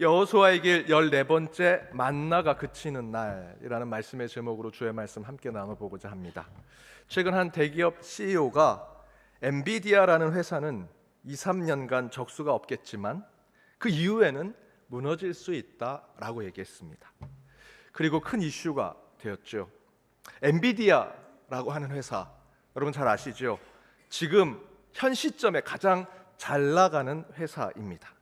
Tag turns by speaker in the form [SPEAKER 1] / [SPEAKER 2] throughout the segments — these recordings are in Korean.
[SPEAKER 1] 여호수아의 길 14번째 만나가 그치는 날이라는 말씀의 제목으로 주의 말씀 함께 나눠보고자 합니다. 최근 한 대기업 CEO가 엔비디아라는 회사는 2, 3년간 적수가 없겠지만 그 이후에는 무너질 수 있다라고 얘기했습니다. 그리고 큰 이슈가 되었죠. 엔비디아라고 하는 회사 여러분 잘 아시죠? 지금 현 시점에 가장 잘 나가는 회사입니다.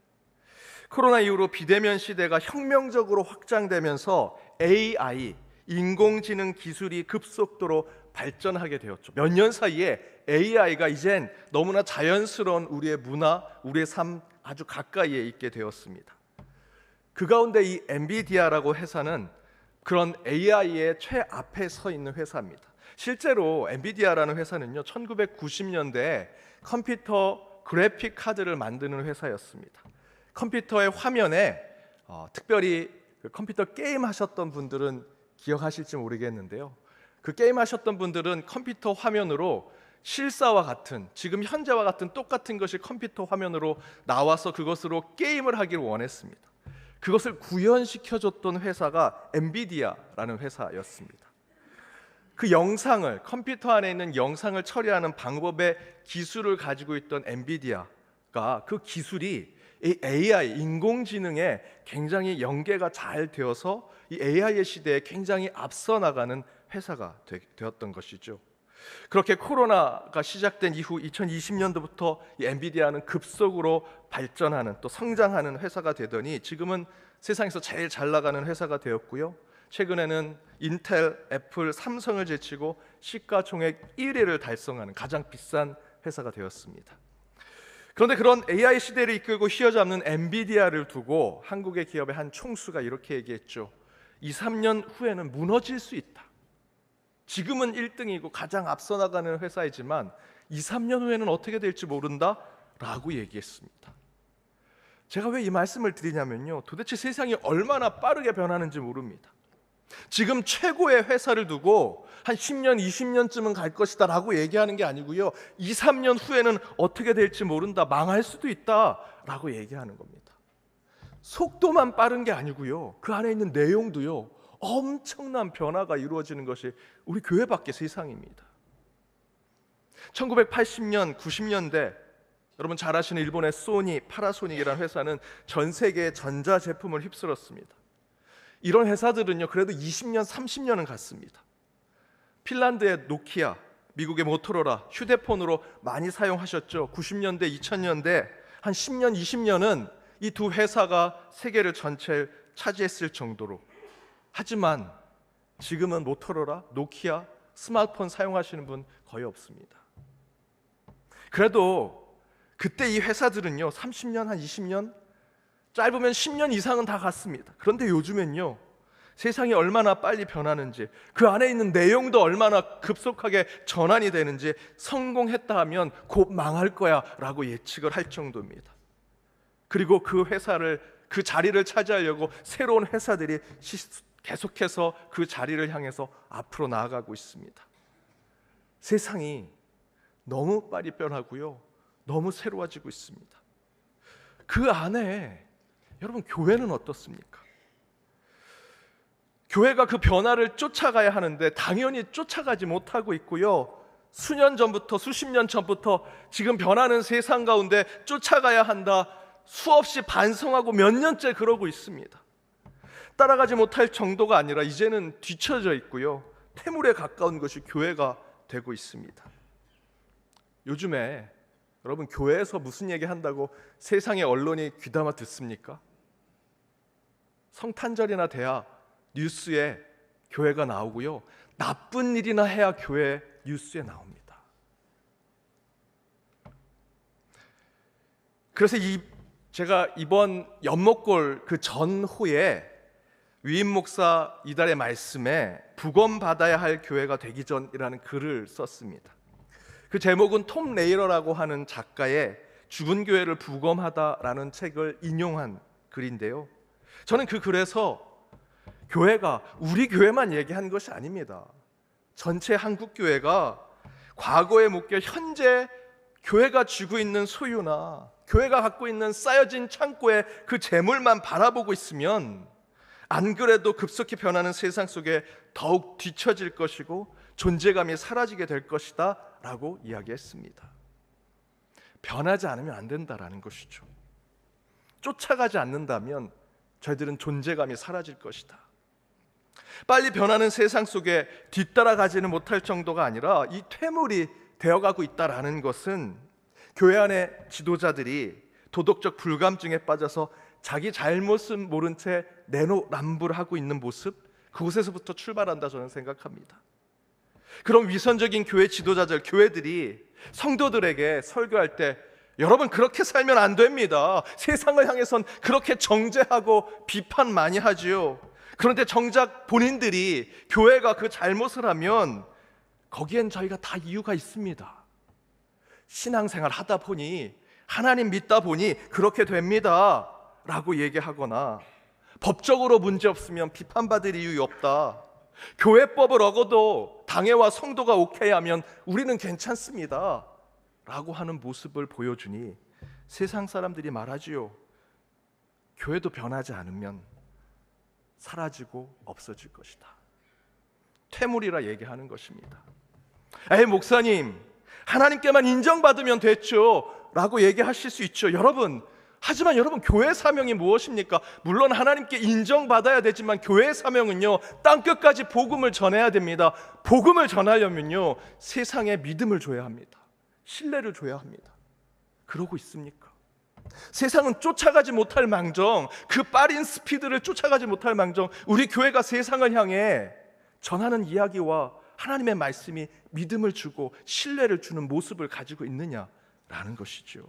[SPEAKER 1] 코로나 이후로 비대면 시대가 혁명적으로 확장되면서 AI 인공지능 기술이 급속도로 발전하게 되었죠. 몇 년 사이에 AI가 이젠 너무나 자연스러운 우리의 문화, 우리의 삶 아주 가까이에 있게 되었습니다. 그 가운데 이 엔비디아라고 회사는 그런 AI의 최앞에 서 있는 회사입니다. 실제로 엔비디아라는 회사는요, 1990년대에 컴퓨터 그래픽 카드를 만드는 회사였습니다. 컴퓨터의 화면에 어, 특별히 그 컴퓨터 게임 하셨던 분들은 기억하실지 모르겠는데요. 그 게임 하셨던 분들은 컴퓨터 화면으로 실사와 같은 지금 현재와 같은 똑같은 것이 컴퓨터 화면으로 나와서 그것으로 게임을 하기를 원했습니다. 그것을 구현시켜 줬던 회사가 엔비디아라는 회사였습니다. 그 영상을 컴퓨터 안에 있는 영상을 처리하는 방법의 기술을 가지고 있던 엔비디아가 그 기술이 이 AI 인공지능에 굉장히 연계가 잘 되어서 이 AI의 시대에 굉장히 앞서 나가는 회사가 되, 었던 것이죠. 그렇게 코로나가 시작된 이후 2020년도부터 이 엔비디아는 급속으로 발전하는 또 성장하는 회사가 되더니 지금은 세상에서 제일 잘 나가는 회사가 되었고요. 최근에는 인텔, 애플, 삼성을 제치고 시가총액 1위를 달성하는 가장 비싼 회사가 되었습니다. 그런데 그런 AI 시대를 이끌고 휘어잡는 엔비디아를 두고 한국의 기업의 한 총수가 이렇게 얘기했죠. 2, 3년 후에는 무너질 수 있다. 지금은 1등이고 가장 앞서 나가는 회사이지만 2, 3년 후에는 어떻게 될지 모른다 라고 얘기했습니다. 제가 왜 이 말씀을 드리냐면요. 도대체 세상이 얼마나 빠르게 변하는지 모릅니다. 지금 최고의 회사를 두고 한 10년, 20년쯤은 갈 것이다 라고 얘기하는 게 아니고요. 2, 3년 후에는 어떻게 될지 모른다, 망할 수도 있다 라고 얘기하는 겁니다. 속도만 빠른 게 아니고요. 그 안에 있는 내용도요. 엄청난 변화가 이루어지는 것이 우리 교회 밖의 세상입니다. 1980년, 90년대 여러분 잘 아시는 일본의 소니, 파라소닉이라는 회사는 전 세계의 전자 제품을 휩쓸었습니다. 이런 회사들은요, 그래도 20년, 30년은 갔습니다. 핀란드의 노키아, 미국의 모토로라 휴대폰으로 많이 사용하셨죠. 90년대, 2000년대 한 10년, 20년은 이 두 회사가 세계를 전체 차지했을 정도로 하지만 지금은 모토로라, 노키아, 스마트폰 사용하시는 분 거의 없습니다. 그래도 그때 이 회사들은요, 30년, 한 20년 짧으면 10년 이상은 다 갔습니다. 그런데 요즘엔요. 세상이 얼마나 빨리 변하는지 그 안에 있는 내용도 얼마나 급속하게 전환이 되는지 성공했다 하면 곧 망할 거야 라고 예측을 할 정도입니다. 그리고 그 회사를 그 자리를 차지하려고 새로운 회사들이 계속해서 그 자리를 향해서 앞으로 나아가고 있습니다. 세상이 너무 빨리 변하고요. 너무 새로워지고 있습니다. 그 안에 여러분 교회는 어떻습니까? 교회가 그 변화를 쫓아가야 하는데 당연히 쫓아가지 못하고 있고요. 수년 전부터 수십 년 전부터 지금 변하는 세상 가운데 쫓아가야 한다. 수없이 반성하고 몇 년째 그러고 있습니다. 따라가지 못할 정도가 아니라 이제는 뒤처져 있고요. 태물에 가까운 것이 교회가 되고 있습니다. 요즘에 여러분 교회에서 무슨 얘기 한다고 세상의 언론이 귀담아 듣습니까? 성탄절이나 돼야 뉴스에 교회가 나오고요. 나쁜 일이나 해야 교회 뉴스에 나옵니다. 그래서 이 제가 이번 연목골 그 전후에 위임 목사 이달의 말씀에 부검 받아야 할 교회가 되기 전이라는 글을 썼습니다. 그 제목은 톰 레이러라고 하는 작가의 죽은 교회를 부검하다라는 책을 인용한 글인데요. 저는 그 글에서 교회가 우리 교회만 얘기한 것이 아닙니다. 전체 한국 교회가 과거에 묶여 현재 교회가 쥐고 있는 소유나 교회가 갖고 있는 쌓여진 창고에 그 재물만 바라보고 있으면 안 그래도 급속히 변하는 세상 속에 더욱 뒤처질 것이고 존재감이 사라지게 될 것이다 라고 이야기했습니다. 변하지 않으면 안 된다라는 것이죠. 쫓아가지 않는다면 저희들은 존재감이 사라질 것이다. 빨리 변하는 세상 속에 뒤따라가지는 못할 정도가 아니라 이 퇴물이 되어가고 있다라는 것은 교회 안의 지도자들이 도덕적 불감증에 빠져서 자기 잘못은 모른 채 내노남불하고 있는 모습 그곳에서부터 출발한다 저는 생각합니다. 그럼 위선적인 교회 지도자들, 교회들이 성도들에게 설교할 때 여러분 그렇게 살면 안 됩니다. 세상을 향해선 그렇게 정죄하고 비판 많이 하지요. 그런데 정작 본인들이 교회가 그 잘못을 하면 거기엔 저희가 다 이유가 있습니다. 신앙생활 하다 보니 하나님 믿다 보니 그렇게 됩니다. 라고 얘기하거나 법적으로 문제 없으면 비판받을 이유 없다. 교회법을 어겨도 당회와 성도가 오케이 하면 우리는 괜찮습니다. 라고 하는 모습을 보여주니 세상 사람들이 말하지요. 교회도 변하지 않으면 사라지고 없어질 것이다. 퇴물이라 얘기하는 것입니다. 에이, 목사님, 하나님께만 인정받으면 됐죠. 라고 얘기하실 수 있죠. 여러분, 하지만 여러분 교회 사명이 무엇입니까? 물론 하나님께 인정받아야 되지만 교회 사명은요 땅 끝까지 복음을 전해야 됩니다. 복음을 전하려면요 세상에 믿음을 줘야 합니다. 신뢰를 줘야 합니다. 그러고 있습니까? 세상은 쫓아가지 못할 망정 그 빠른 스피드를 쫓아가지 못할 망정 우리 교회가 세상을 향해 전하는 이야기와 하나님의 말씀이 믿음을 주고 신뢰를 주는 모습을 가지고 있느냐라는 것이죠.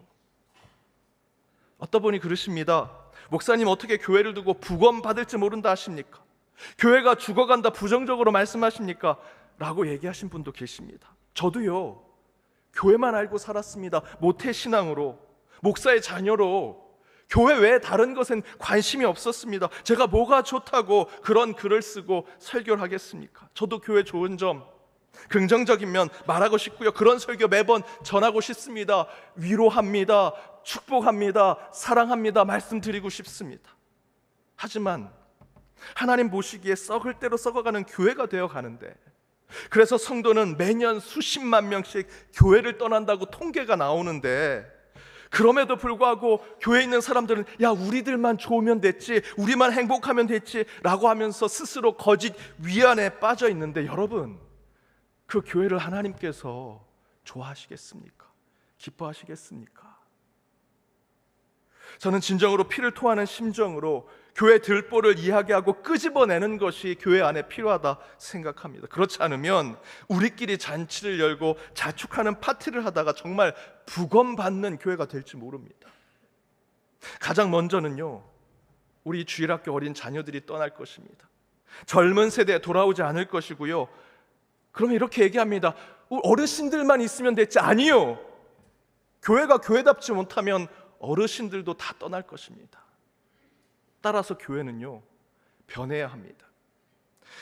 [SPEAKER 1] 어떤 분이 그러십니다. 목사님 어떻게 교회를 두고 부검 받을지 모른다 하십니까? 교회가 죽어간다 부정적으로 말씀하십니까? 라고 얘기하신 분도 계십니다. 저도요. 교회만 알고 살았습니다. 모태 신앙으로 목사의 자녀로 교회 외에 다른 것엔 관심이 없었습니다. 제가 뭐가 좋다고 그런 글을 쓰고 설교를 하겠습니까? 저도 교회 좋은 점 긍정적인 면 말하고 싶고요. 그런 설교 매번 전하고 싶습니다. 위로합니다. 축복합니다. 사랑합니다. 말씀드리고 싶습니다. 하지만 하나님 보시기에 썩을 대로 썩어가는 교회가 되어 가는데 그래서 성도는 매년 수십만 명씩 교회를 떠난다고 통계가 나오는데 그럼에도 불구하고 교회에 있는 사람들은 야 우리들만 좋으면 됐지 우리만 행복하면 됐지라고 하면서 스스로 거짓 위안에 빠져 있는데 여러분 그 교회를 하나님께서 좋아하시겠습니까? 기뻐하시겠습니까? 저는 진정으로 피를 토하는 심정으로 교회 들보를 이야기하고 끄집어내는 것이 교회 안에 필요하다 생각합니다. 그렇지 않으면 우리끼리 잔치를 열고 자축하는 파티를 하다가 정말 부검받는 교회가 될지 모릅니다. 가장 먼저는요, 우리 주일학교 어린 자녀들이 떠날 것입니다. 젊은 세대 돌아오지 않을 것이고요. 그러면 이렇게 얘기합니다. 어르신들만 있으면 됐지. 아니요. 교회가 교회답지 못하면 어르신들도 다 떠날 것입니다. 따라서 교회는요, 변해야 합니다.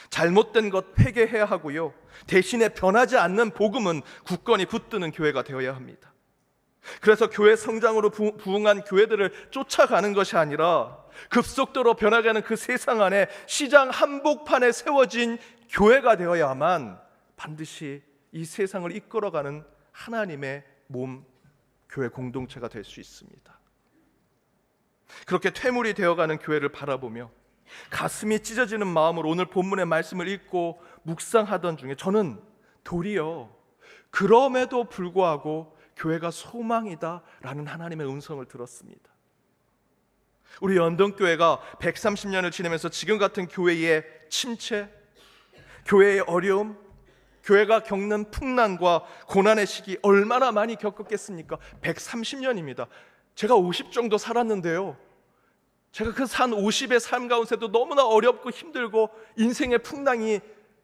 [SPEAKER 1] 잘못된 것 회개해야 하고요. 대신에 변하지 않는 복음은 굳건히 붙드는 교회가 되어야 합니다. 그래서 교회 성장으로 부흥한 교회들을 쫓아가는 것이 아니라 급속도로 변화가는 그 세상 안에 시장 한복판에 세워진 교회가 되어야만 반드시 이 세상을 이끌어가는 하나님의 몸 교회 공동체가 될 수 있습니다. 그렇게 퇴물이 되어가는 교회를 바라보며 가슴이 찢어지는 마음으로 오늘 본문의 말씀을 읽고 묵상하던 중에 저는 도리어 그럼에도 불구하고 교회가 소망이다라는 하나님의 음성을 들었습니다. 우리 연동교회가 130년을 지내면서 지금 같은 교회의 침체, 교회의 어려움, 교회가 겪는 풍랑과 고난의 시기 얼마나 많이 겪었겠습니까? 130년입니다. 제가 50 정도 살았는데요. 제가 그 산 50의 삶 가운데도 너무나 어렵고 힘들고 인생의 풍랑이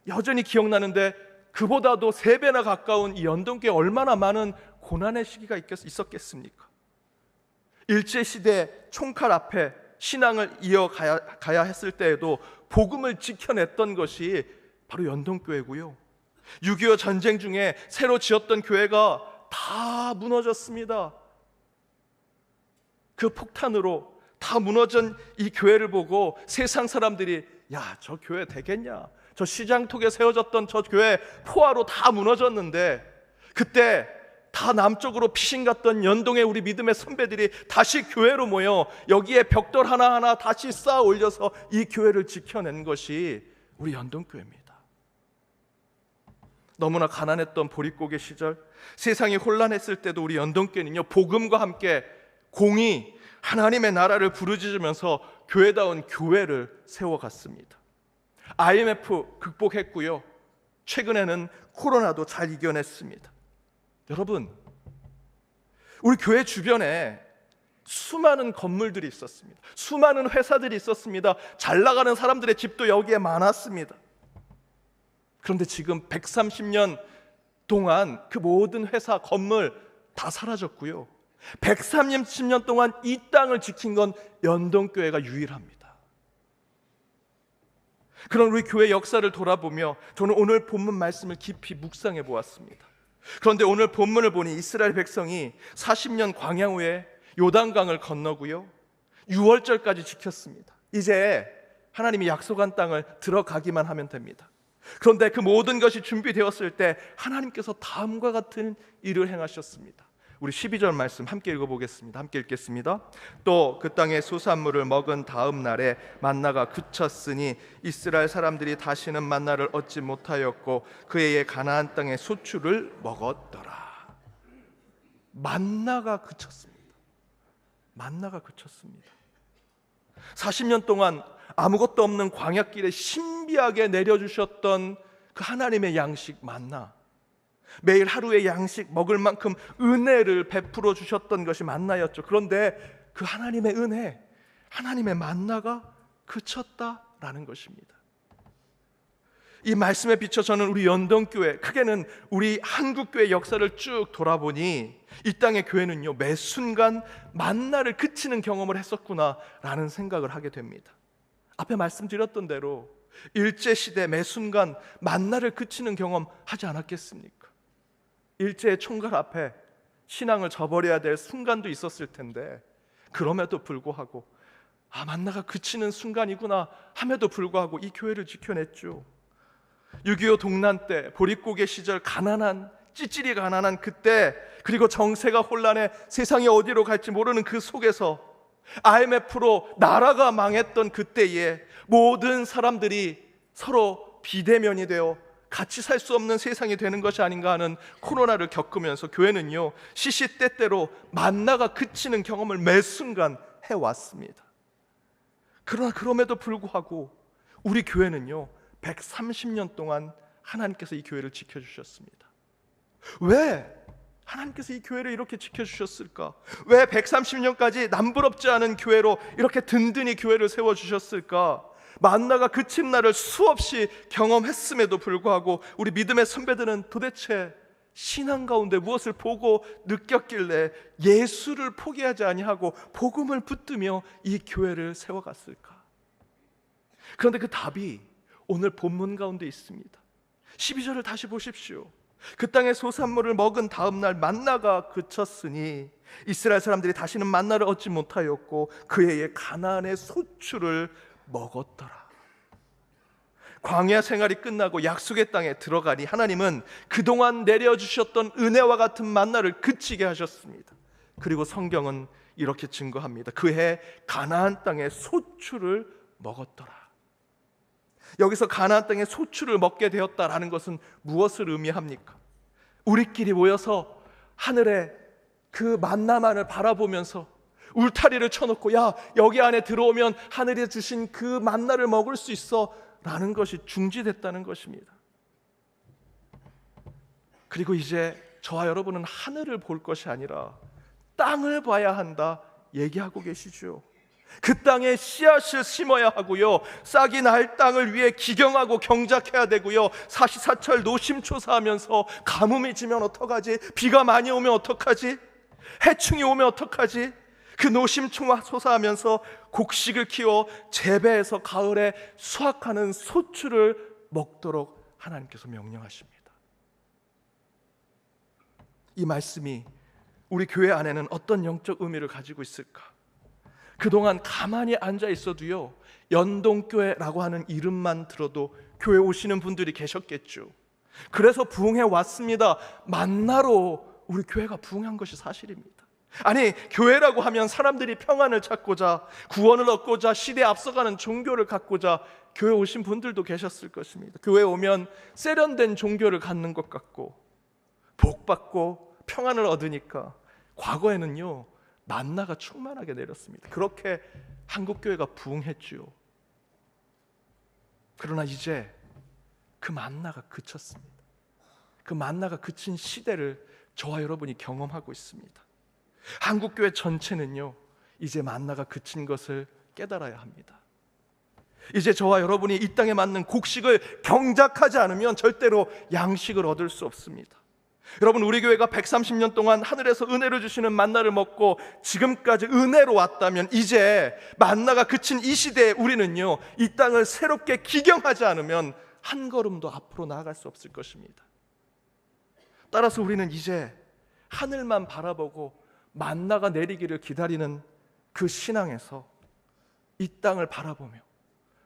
[SPEAKER 1] 여전히 기억나는데 그보다도 세 배나 가까운 이 연동교에 얼마나 많은 고난의 시기가 있었겠습니까? 일제 시대 총칼 앞에 신앙을 이어가야 가야 했을 때에도 복음을 지켜냈던 것이 바로 연동교회고요. 6.25 전쟁 중에 새로 지었던 교회가 다 무너졌습니다. 그 폭탄으로 다 무너진 이 교회를 보고 세상 사람들이 야, 저 교회 되겠냐? 저 시장톡에 세워졌던 저 교회 포화로 다 무너졌는데 그때 다 남쪽으로 피신 갔던 연동의 우리 믿음의 선배들이 다시 교회로 모여 여기에 벽돌 하나하나 다시 쌓아 올려서 이 교회를 지켜낸 것이 우리 연동교회입니다. 너무나 가난했던 보릿고개 시절 세상이 혼란했을 때도 우리 연동교회는요 복음과 함께 공의 하나님의 나라를 부르짖으면서 교회다운 교회를 세워갔습니다. IMF 극복했고요. 최근에는 코로나도 잘 이겨냈습니다. 여러분, 우리 교회 주변에 수많은 건물들이 있었습니다. 수많은 회사들이 있었습니다. 잘 나가는 사람들의 집도 여기에 많았습니다. 그런데 지금 130년 동안 그 모든 회사 건물 다 사라졌고요. 130년 동안 이 땅을 지킨 건 연동교회가 유일합니다. 그런 우리 교회 역사를 돌아보며 저는 오늘 본문 말씀을 깊이 묵상해 보았습니다. 그런데 오늘 본문을 보니 이스라엘 백성이 40년 광야 후에 요단강을 건너고요. 6월절까지 지켰습니다. 이제 하나님이 약속한 땅을 들어가기만 하면 됩니다. 그런데 그 모든 것이 준비되었을 때 하나님께서 다음과 같은 일을 행하셨습니다. 우리 12절 말씀 함께 읽어보겠습니다. 함께 읽겠습니다. 또 그 땅의 수산물을 먹은 다음 날에 만나가 그쳤으니 이스라엘 사람들이 다시는 만나를 얻지 못하였고 그의 가나안 땅의 소출을 먹었더라. 만나가 그쳤습니다. 만나가 그쳤습니다. 40년 동안 아무것도 없는 광야길에 신비하게 내려주셨던 그 하나님의 양식 만나. 매일 하루의 양식 먹을 만큼 은혜를 베풀어 주셨던 것이 만나였죠. 그런데 그 하나님의 은혜, 하나님의 만나가 그쳤다라는 것입니다. 이 말씀에 비춰 저는 우리 연동교회, 크게는 우리 한국교회 역사를 쭉 돌아보니 이 땅의 교회는요, 매 순간 만나를 그치는 경험을 했었구나라는 생각을 하게 됩니다. 앞에 말씀드렸던 대로 일제시대 매 순간 만나를 그치는 경험 하지 않았겠습니까? 일제의 총괄 앞에 신앙을 저버려야 될 순간도 있었을 텐데 그럼에도 불구하고 아 만나가 그치는 순간이구나 함에도 불구하고 이 교회를 지켜냈죠. 6.25 동란 때 보릿고개 시절 가난한 찌질이 가난한 그때 그리고 정세가 혼란해 세상이 어디로 갈지 모르는 그 속에서 IMF로 나라가 망했던 그때에 모든 사람들이 서로 비대면이 되어 같이 살 수 없는 세상이 되는 것이 아닌가 하는 코로나를 겪으면서 교회는요 시시때때로 만나가 그치는 경험을 매 순간 해왔습니다. 그러나 그럼에도 불구하고 우리 교회는요 130년 동안 하나님께서 이 교회를 지켜주셨습니다. 왜 하나님께서 이 교회를 이렇게 지켜주셨을까? 왜 130년까지 남부럽지 않은 교회로 이렇게 든든히 교회를 세워주셨을까? 만나가 그친 날을 수없이 경험했음에도 불구하고 우리 믿음의 선배들은 도대체 신앙 가운데 무엇을 보고 느꼈길래 예수를 포기하지 아니하고 복음을 붙들며 이 교회를 세워갔을까? 그런데 그 답이 오늘 본문 가운데 있습니다. 12절을 다시 보십시오. 그 땅의 소산물을 먹은 다음 날 만나가 그쳤으니 이스라엘 사람들이 다시는 만나를 얻지 못하였고 그의 가나안의 소출을 먹었더라. 광야 생활이 끝나고 약속의 땅에 들어가니 하나님은 그동안 내려주셨던 은혜와 같은 만나를 그치게 하셨습니다. 그리고 성경은 이렇게 증거합니다. 그 해 가나안 땅의 소출을 먹었더라. 여기서 가나안 땅의 소출을 먹게 되었다라는 것은 무엇을 의미합니까? 우리끼리 모여서 하늘에 그 만나만을 바라보면서 울타리를 쳐놓고 야 여기 안에 들어오면 하늘에 주신 그 만나를 먹을 수 있어라는 것이 중지됐다는 것입니다. 그리고 이제 저와 여러분은 하늘을 볼 것이 아니라 땅을 봐야 한다 얘기하고 계시죠. 그 땅에 씨앗을 심어야 하고요. 싹이 날 땅을 위해 기경하고 경작해야 되고요. 사시사철 노심초사하면서 가뭄이 지면 어떡하지? 비가 많이 오면 어떡하지? 해충이 오면 어떡하지? 그 노심초사하면서 곡식을 키워 재배해서 가을에 수확하는 소출을 먹도록 하나님께서 명령하십니다. 이 말씀이 우리 교회 안에는 어떤 영적 의미를 가지고 있을까? 그동안 가만히 앉아 있어도요. 연동교회라고 하는 이름만 들어도 교회 오시는 분들이 계셨겠죠. 그래서 부흥해 왔습니다. 만나러 우리 교회가 부흥한 것이 사실입니다. 아니, 교회라고 하면 사람들이 평안을 찾고자 구원을 얻고자 시대에 앞서가는 종교를 갖고자 교회 오신 분들도 계셨을 것입니다. 교회 오면 세련된 종교를 갖는 것 같고 복 받고 평안을 얻으니까 과거에는요. 만나가 충만하게 내렸습니다. 그렇게 한국 교회가 부흥했지요. 그러나 이제 그 만나가 그쳤습니다. 그 만나가 그친 시대를 저와 여러분이 경험하고 있습니다. 한국 교회 전체는요. 이제 만나가 그친 것을 깨달아야 합니다. 이제 저와 여러분이 이 땅에 맞는 곡식을 경작하지 않으면 절대로 양식을 얻을 수 없습니다. 여러분 우리 교회가 130년 동안 하늘에서 은혜를 주시는 만나를 먹고 지금까지 은혜로 왔다면 이제 만나가 그친 이 시대에 우리는요 이 땅을 새롭게 기경하지 않으면 한 걸음도 앞으로 나아갈 수 없을 것입니다. 따라서 우리는 이제 하늘만 바라보고 만나가 내리기를 기다리는 그 신앙에서 이 땅을 바라보며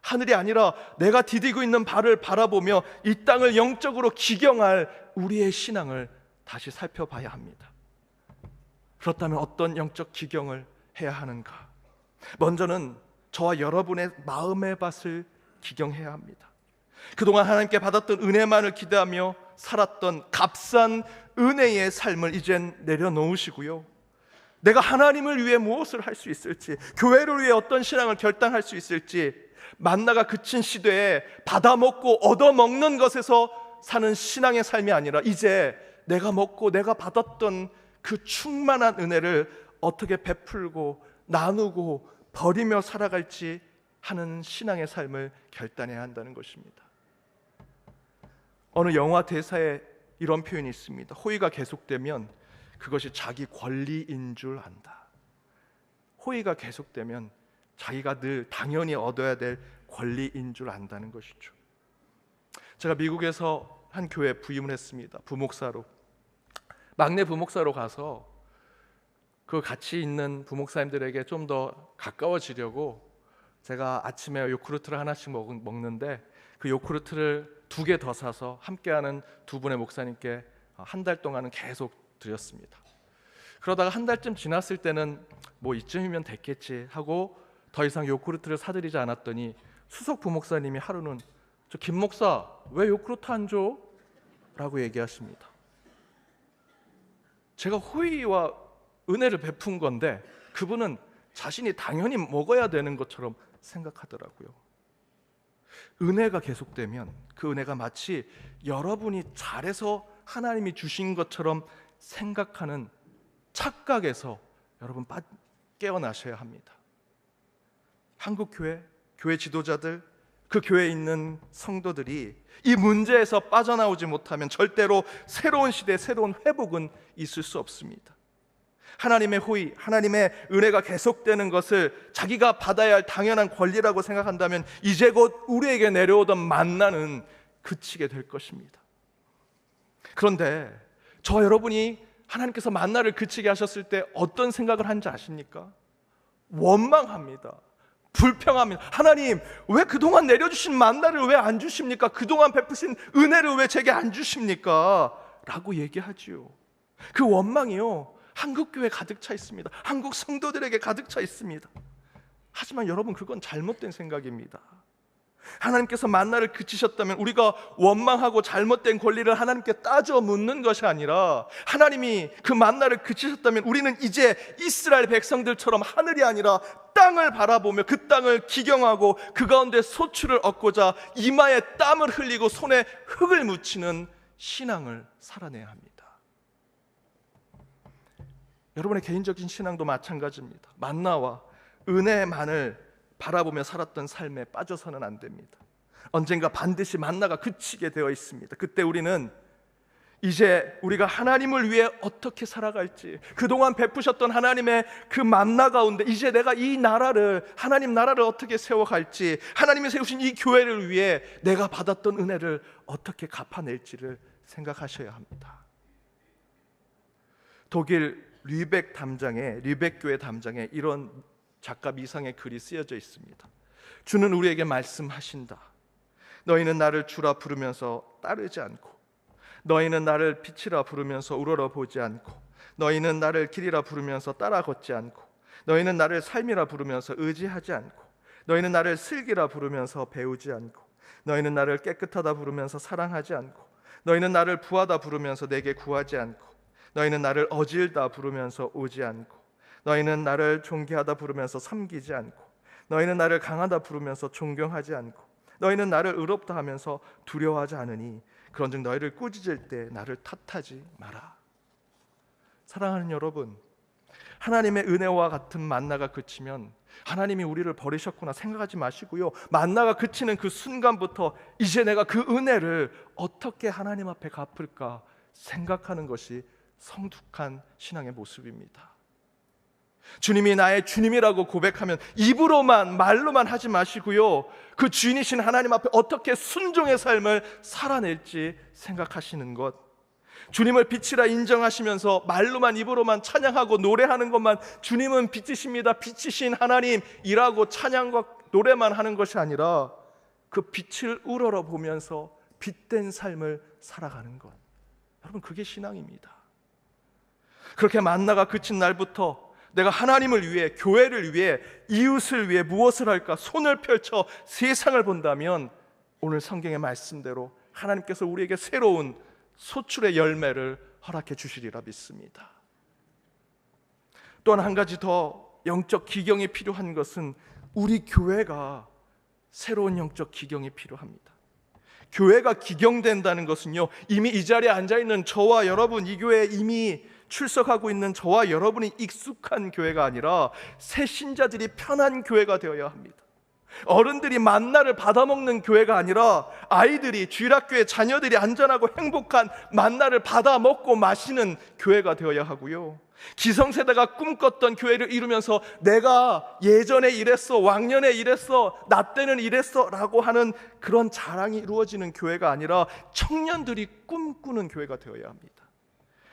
[SPEAKER 1] 하늘이 아니라 내가 디디고 있는 발을 바라보며 이 땅을 영적으로 기경할 우리의 신앙을 다시 살펴봐야 합니다. 그렇다면 어떤 영적 기경을 해야 하는가? 먼저는 저와 여러분의 마음의 밭을 기경해야 합니다. 그동안 하나님께 받았던 은혜만을 기대하며 살았던 값싼 은혜의 삶을 이젠 내려놓으시고요. 내가 하나님을 위해 무엇을 할 수 있을지, 교회를 위해 어떤 신앙을 결단할 수 있을지, 만나가 그친 시대에 받아먹고 얻어먹는 것에서 사는 신앙의 삶이 아니라 이제 내가 먹고 내가 받았던 그 충만한 은혜를 어떻게 베풀고 나누고 버리며 살아갈지 하는 신앙의 삶을 결단해야 한다는 것입니다. 어느 영화 대사에 이런 표현이 있습니다. 호의가 계속되면 그것이 자기 권리인 줄 안다. 호의가 계속되면 자기가 늘 당연히 얻어야 될 권리인 줄 안다는 것이죠. 제가 미국에서 한 교회 부임을 했습니다. 부목사로. 막내 부목사로 가서 그 같이 있는 부목사님들에게 좀 더 가까워지려고 제가 아침에 요크루트를 하나씩 먹, 먹는데 그 요크루트를 두 개 더 사서 함께하는 두 분의 목사님께 한 달 동안은 계속 드렸습니다. 그러다가 한 달쯤 지났을 때는 뭐 이쯤이면 됐겠지 하고 더 이상 요크루트를 사드리지 않았더니 수석 부목사님이 하루는 저 김 목사 왜 요크루트 안 줘? 라고 얘기하십니다. 제가 호의와 은혜를 베푼 건데 그분은 자신이 당연히 먹어야 되는 것처럼 생각하더라고요. 은혜가 계속되면 그 은혜가 마치 여러분이 잘해서 하나님이 주신 것처럼 생각하는 착각에서 여러분 깨어나셔야 합니다. 한국 교회, 교회 지도자들, 그 교회에 있는 성도들이 이 문제에서 빠져나오지 못하면 절대로 새로운 시대, 새로운 회복은 있을 수 없습니다. 하나님의 호의, 하나님의 은혜가 계속되는 것을 자기가 받아야 할 당연한 권리라고 생각한다면 이제 곧 우리에게 내려오던 만나는 그치게 될 것입니다. 그런데 저 여러분이 하나님께서 만나를 그치게 하셨을 때 어떤 생각을 한지 아십니까? 원망합니다. 불평합니다. 하나님, 왜 그동안 내려주신 만나를 왜 안 주십니까? 그동안 베푸신 은혜를 왜 제게 안 주십니까? 라고 얘기하지요. 그 원망이요. 한국 교회 가득 차 있습니다. 한국 성도들에게 가득 차 있습니다. 하지만 여러분 그건 잘못된 생각입니다. 하나님께서 만나를 그치셨다면 우리가 원망하고 잘못된 권리를 하나님께 따져 묻는 것이 아니라 하나님이 그 만나를 그치셨다면 우리는 이제 이스라엘 백성들처럼 하늘이 아니라 땅을 바라보며 그 땅을 기경하고 그 가운데 소출을 얻고자 이마에 땀을 흘리고 손에 흙을 묻히는 신앙을 살아내야 합니다. 여러분의 개인적인 신앙도 마찬가지입니다. 만나와 은혜만을 바라보며 살았던 삶에 빠져서는 안 됩니다. 언젠가 반드시 만나가 그치게 되어 있습니다. 그때 우리는 이제 우리가 하나님을 위해 어떻게 살아갈지 그동안 베푸셨던 하나님의 그 만나 가운데 이제 내가 이 나라를 하나님 나라를 어떻게 세워갈지 하나님이 세우신 이 교회를 위해 내가 받았던 은혜를 어떻게 갚아낼지를 생각하셔야 합니다. 독일 류백 담장에 류백 교회 담장에 이런 작가 미상의 글이 쓰여져 있습니다. 주는 우리에게 말씀하신다. 너희는 나를 주라 부르면서 따르지 않고 너희는 나를 빛이라 부르면서 우러러 보지 않고 너희는 나를 길이라 부르면서 따라 걷지 않고 너희는 나를 삶이라 부르면서 의지하지 않고 너희는 나를 슬기라 부르면서 배우지 않고 너희는 나를 깨끗하다 부르면서 사랑하지 않고 너희는 나를 부하다 부르면서 내게 구하지 않고 너희는 나를 어질다 부르면서 오지 않고 너희는 나를 존귀하다 부르면서 섬기지 않고 너희는 나를 강하다 부르면서 존경하지 않고 너희는 나를 의롭다 하면서 두려워하지 않으니 그런즉 너희를 꾸짖을 때 나를 탓하지 마라. 사랑하는 여러분, 하나님의 은혜와 같은 만나가 그치면 하나님이 우리를 버리셨구나 생각하지 마시고요. 만나가 그치는 그 순간부터 이제 내가 그 은혜를 어떻게 하나님 앞에 갚을까 생각하는 것이 성숙한 신앙의 모습입니다. 주님이 나의 주님이라고 고백하면 입으로만 말로만 하지 마시고요. 그 주인이신 하나님 앞에 어떻게 순종의 삶을 살아낼지 생각하시는 것. 주님을 빛이라 인정하시면서 말로만 입으로만 찬양하고 노래하는 것만 주님은 빛이십니다. 빛이신 하나님이라고 찬양과 노래만 하는 것이 아니라 그 빛을 우러러 보면서 빛된 삶을 살아가는 것. 여러분 그게 신앙입니다. 그렇게 만나가 그친 날부터 내가 하나님을 위해 교회를 위해 이웃을 위해 무엇을 할까 손을 펼쳐 세상을 본다면 오늘 성경의 말씀대로 하나님께서 우리에게 새로운 소출의 열매를 허락해 주시리라 믿습니다. 또한 한 가지 더 영적 기경이 필요한 것은 우리 교회가 새로운 영적 기경이 필요합니다. 교회가 기경된다는 것은요, 이미 이 자리에 앉아 있는 저와 여러분, 이 교회에 이미 출석하고 있는 저와 여러분이 익숙한 교회가 아니라 새 신자들이 편한 교회가 되어야 합니다. 어른들이 만나를 받아먹는 교회가 아니라 아이들이 주일학교의 자녀들이 안전하고 행복한 만나를 받아먹고 마시는 교회가 되어야 하고요. 기성세대가 꿈꿨던 교회를 이루면서 내가 예전에 이랬어, 왕년에 이랬어, 나 때는 이랬어 라고 하는 그런 자랑이 이루어지는 교회가 아니라 청년들이 꿈꾸는 교회가 되어야 합니다.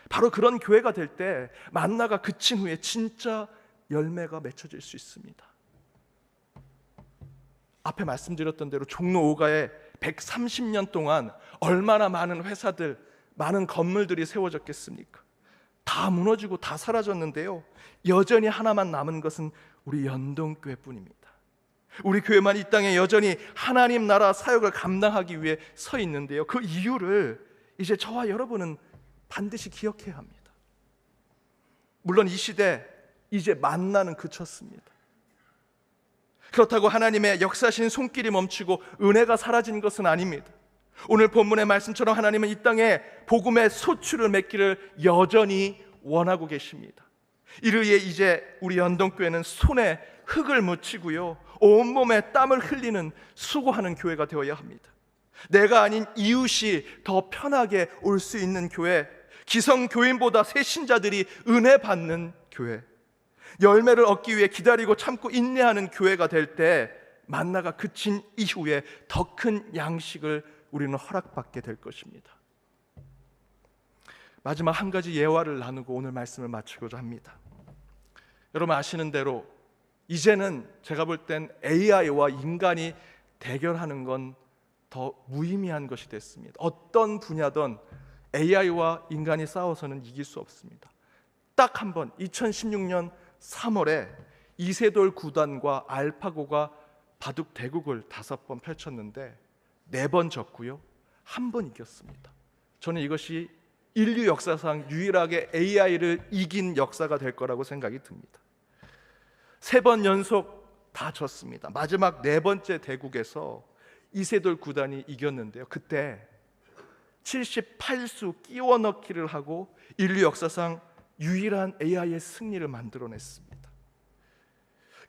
[SPEAKER 1] 바로 그런 교회가 될 때 만나가 그친 후에 진짜 열매가 맺혀질 수 있습니다. 앞에 말씀드렸던 대로 종로 5가에 130년 동안 얼마나 많은 회사들, 많은 건물들이 세워졌겠습니까? 다 무너지고 다 사라졌는데요. 여전히 하나만 남은 것은 우리 연동교회뿐입니다. 우리 교회만 이 땅에 여전히 하나님 나라 사역을 감당하기 위해 서 있는데요. 그 이유를 이제 저와 여러분은 반드시 기억해야 합니다. 물론 이 시대 이제 만나는 그쳤습니다. 그렇다고 하나님의 역사신 손길이 멈추고 은혜가 사라진 것은 아닙니다. 오늘 본문의 말씀처럼 하나님은 이 땅에 복음의 소출을 맺기를 여전히 원하고 계십니다. 이를 위해 이제 우리 연동교회는 손에 흙을 묻히고요. 온몸에 땀을 흘리는 수고하는 교회가 되어야 합니다. 내가 아닌 이웃이 더 편하게 올 수 있는 교회, 기성 교인보다 새 신자들이 은혜 받는 교회, 열매를 얻기 위해 기다리고 참고 인내하는 교회가 될 때 만나가 그친 이후에 더 큰 양식을 우리는 허락받게 될 것입니다. 마지막 한 가지 예화를 나누고 오늘 말씀을 마치고자 합니다. 여러분 아시는 대로 이제는 제가 볼 땐 AI와 인간이 대결하는 건 더 무의미한 것이 됐습니다. 어떤 분야든 AI와 인간이 싸워서는 이길 수 없습니다. 딱 한 번 2016년 3월에 이세돌 구단과 알파고가 바둑 대국을 다섯 번 펼쳤는데 네 번 졌고요. 한 번 이겼습니다. 저는 이것이 인류 역사상 유일하게 AI를 이긴 역사가 될 거라고 생각이 듭니다. 세 번 연속 다 졌습니다. 마지막 네 번째 대국에서 이세돌 구단이 이겼는데요. 그때 78수 끼워 넣기를 하고 인류 역사상 유일한 AI의 승리를 만들어냈습니다.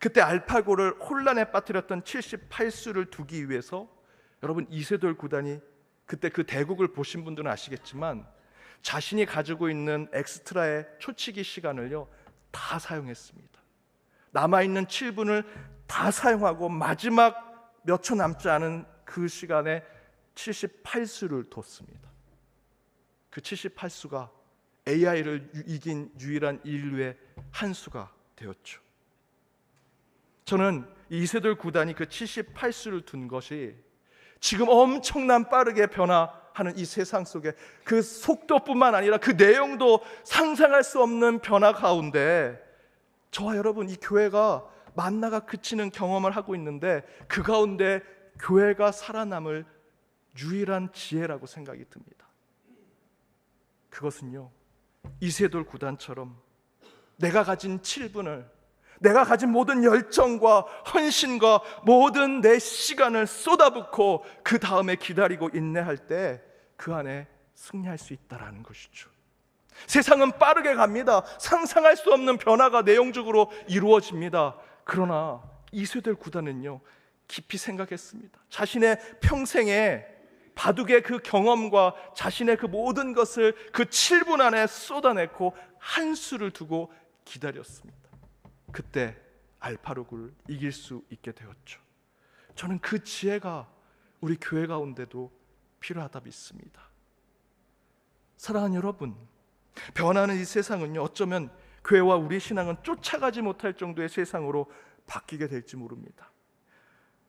[SPEAKER 1] 그때 알파고를 혼란에 빠뜨렸던 78수를 두기 위해서 여러분 이세돌 구단이 그때 그 대국을 보신 분들은 아시겠지만 자신이 가지고 있는 엑스트라의 초치기 시간을요 다 사용했습니다. 남아 있는 7분을 다 사용하고 마지막 몇 초 남지 않은 그 시간에 78수를 뒀습니다. 그 78수가 AI를 이긴 유일한 인류의 한 수가 되었죠. 저는 이 이세돌 구단이 그 78수를 둔 것이 지금 엄청난 빠르게 변화하는 이 세상 속에 그 속도뿐만 아니라 그 내용도 상상할 수 없는 변화 가운데 저와 여러분 이 교회가 만나가 그치는 경험을 하고 있는데 그 가운데 교회가 살아남을 유일한 지혜라고 생각이 듭니다. 그것은요. 이세돌 구단처럼 내가 가진 7분을 내가 가진 모든 열정과 헌신과 모든 내 시간을 쏟아붓고 그 다음에 기다리고 인내할 때 그 안에 승리할 수 있다라는 것이죠. 세상은 빠르게 갑니다. 상상할 수 없는 변화가 내용적으로 이루어집니다. 그러나 이세돌 구단은요 깊이 생각했습니다. 자신의 평생에 바둑의 그 경험과 자신의 그 모든 것을 그 7분 안에 쏟아냈고 한 수를 두고 기다렸습니다. 그때 알파로굴을 이길 수 있게 되었죠. 저는 그 지혜가 우리 교회 가운데도 필요하다 믿습니다. 사랑하는 여러분, 변하는 이 세상은요, 어쩌면 교회와 우리 신앙은 쫓아가지 못할 정도의 세상으로 바뀌게 될지 모릅니다.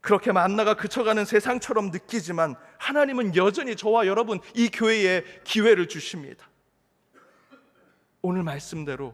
[SPEAKER 1] 그렇게 만나가 그쳐가는 세상처럼 느끼지만 하나님은 여전히 저와 여러분 이 교회에 기회를 주십니다. 오늘 말씀대로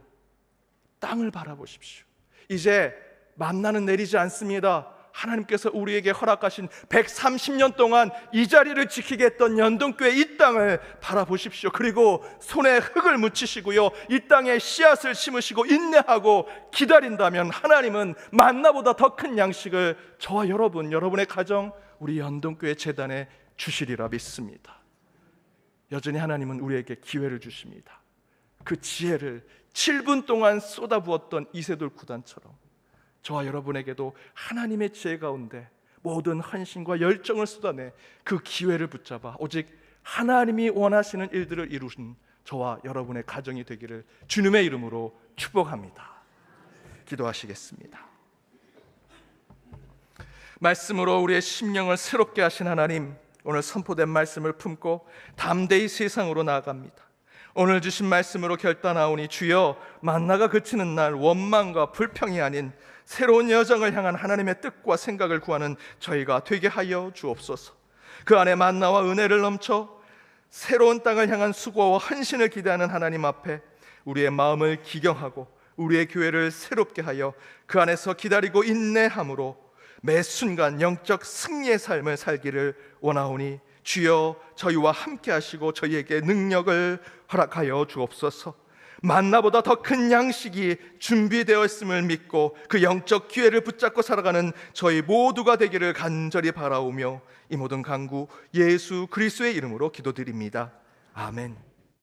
[SPEAKER 1] 땅을 바라보십시오. 이제 만나는 내리지 않습니다. 하나님께서 우리에게 허락하신 130년 동안 이 자리를 지키게 했던 연동교회 이 땅을 바라보십시오. 그리고 손에 흙을 묻히시고요. 이 땅에 씨앗을 심으시고 인내하고 기다린다면 하나님은 만나보다 더 큰 양식을 저와 여러분, 여러분의 가정, 우리 연동교회 재단에 주시리라 믿습니다. 여전히 하나님은 우리에게 기회를 주십니다. 그 지혜를 7분 동안 쏟아부었던 이세돌 구단처럼 저와 여러분에게도 하나님의 지혜 가운데 모든 헌신과 열정을 쏟아내 그 기회를 붙잡아 오직 하나님이 원하시는 일들을 이루신 저와 여러분의 가정이 되기를 주님의 이름으로 축복합니다. 기도하시겠습니다. 말씀으로 우리의 심령을 새롭게 하신 하나님, 오늘 선포된 말씀을 품고 담대히 세상으로 나아갑니다. 오늘 주신 말씀으로 결단하오니 주여 만나가 그치는 날 원망과 불평이 아닌 새로운 여정을 향한 하나님의 뜻과 생각을 구하는 저희가 되게 하여 주옵소서. 그 안에 만나와 은혜를 넘쳐 새로운 땅을 향한 수고와 헌신을 기대하는 하나님 앞에 우리의 마음을 기경하고 우리의 교회를 새롭게 하여 그 안에서 기다리고 인내함으로 매 순간 영적 승리의 삶을 살기를 원하오니 주여 저희와 함께 하시고 저희에게 능력을 허락하여 주옵소서. 만나보다 더 큰 양식이 준비되어 있음을 믿고 그 영적 기회를 붙잡고 살아가는 저희 모두가 되기를 간절히 바라오며 이 모든 간구 예수 그리스도의 이름으로 기도드립니다. 아멘.